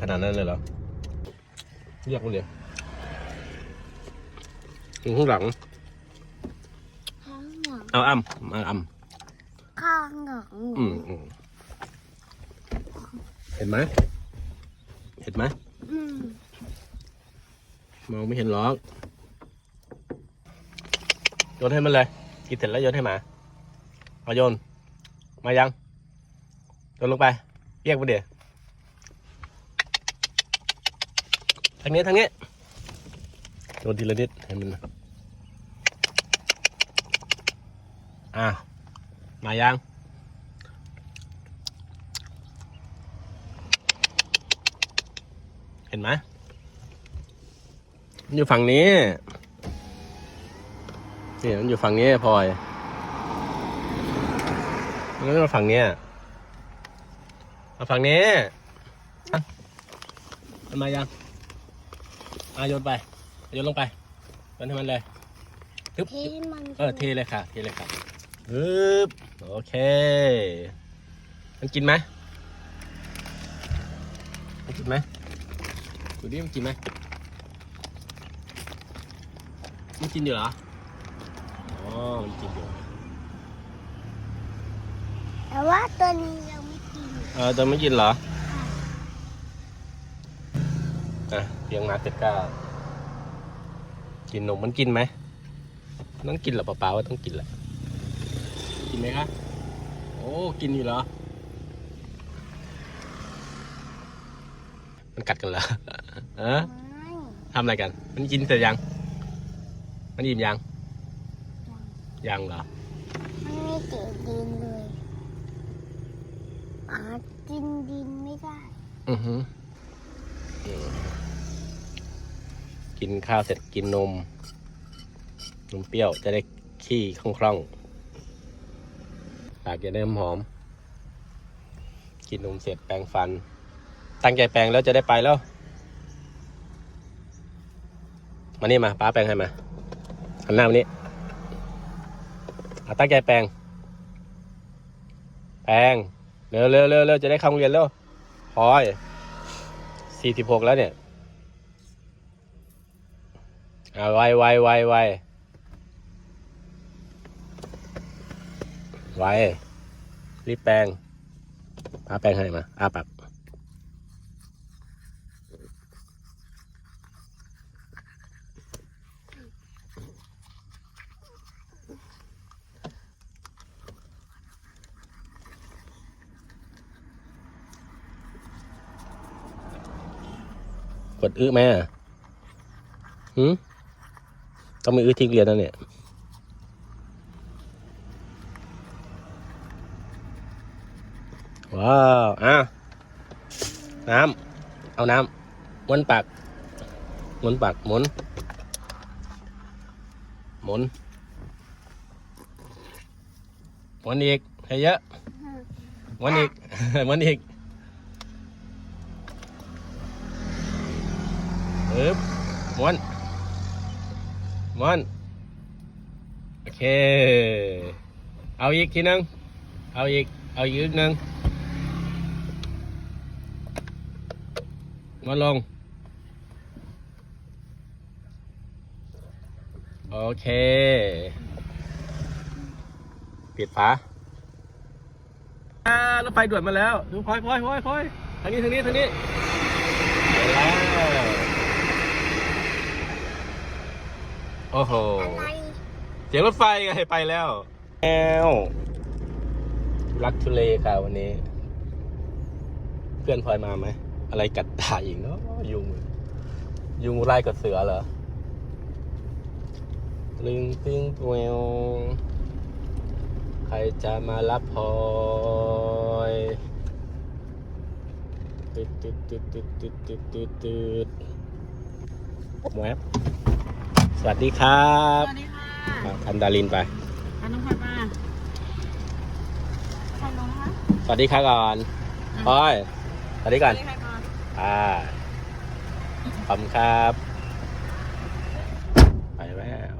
ขนาดนั้นเลยเหรอเรียกมันเดี๋ยวอยู่ข้างหลัง ข้างหลังเอาอ้ำมาอ้ำข้างหลังอืมอืมเห็นไหมเห็นไหมอืมมองไม่เห็นหรอกโยนให้มันเลยกินเสร็จแล้วโยนให้หมาเอาโยน มายังโยนลงไปเรียกมันเดี๋ยว ทางนี้ทางนี้โยนทีละนิดให้มันอะมายังเห็นไหมมันอยู่ฝั่งนี้นี่มันอยู่ฝั่งนี้พลอยมันก็มาฝั่งนี้มาฝั่งนี้มันมายัง อะโยนไปโยนลงไปโยนให้มันเลยทึบที่มันเออเทเลยค่ะ เทเลยค่ะฮึบโอเค มันกินไหมมันกินไหมดูดิมันกินไหมมันกินอยู่เหรออ๋อมันกินอยู่แต่ว่าตัวนี้ยังไม่กินเออแต่ไม่กินเหรอ อะ เลี้ยงมาเสร็จก็กินนมมันกินไหมต้องกินเหรอเปล่าๆว่าต้องกินแหละกินไหมคะโอ้กินอยู่เหรอ มันกัดกันเหรอเออไม่ทำอะไรกัน มันกินเสร็จยัง มันอิ่มยัง ยังเหรอ มันไม่เกิดดินเลยอากินดินไม่ได้ อือฮึอืม กินข้าวเสร็จกินนม นมเปรี้ยวจะได้ขี้คล่องๆปากจะได้หอม กินนมเสร็จแปรงฟัน ตั้งใจแปรงแล้วจะได้ไปแล้ว มานี่มาป้าแปรงให้มาหันหน้ามานี้อ่ตั้งใจแปรงแปรงเร็วเร็วเร็วจะได้เข้าโรงเรียนแล้วพอยสี่สิบหกแล้วเนี่ย อ่าไวไวไวไวไวรีบแปรงป้าแปรงให้มาอ้าปากกดอื้อไหมอะหืม ต้องมีอื้อทิ้งเรียนแล้วเนี่ยว้าวอะน้ำเอาน้ำม้วนปากหมุนปากหมุนหมุนหมุนอีกให้เยอะหมุนอีกหมุนอีกอึบหมุน มุนโอเค เอาอีกทีนึง เอาอีก เอาอีกนึงมาลง โอเค ปิดฝาอ่ารถไฟด่วนมาแล้ว ดูพลอยพลอยพลอยพลอยทางนี้ทางนี้ทางนี้ไปแล้ว โอ้โหเสียงรถไฟไงไปแล้วแอวรักทุเลค่ะวันนี้ เพื่อนพลอยมาไหม อะไรกัดตาอีกเนาะยุง ยุงไล่กับเสือเหรอลิงติงตัวใครจะมารับพลอยตืดตืดตืดตืดตืดตืดตืดแวบ สวัสดีครับสวัสดีค่ะอะทันดารินไปอันน้องพลอยมาใครลงนะคะสวัสดีครับก่อนพลอยตอนนี้ก่อนเลยค่ะก่อนอ่าขอบคุณครับ ไปแล้ว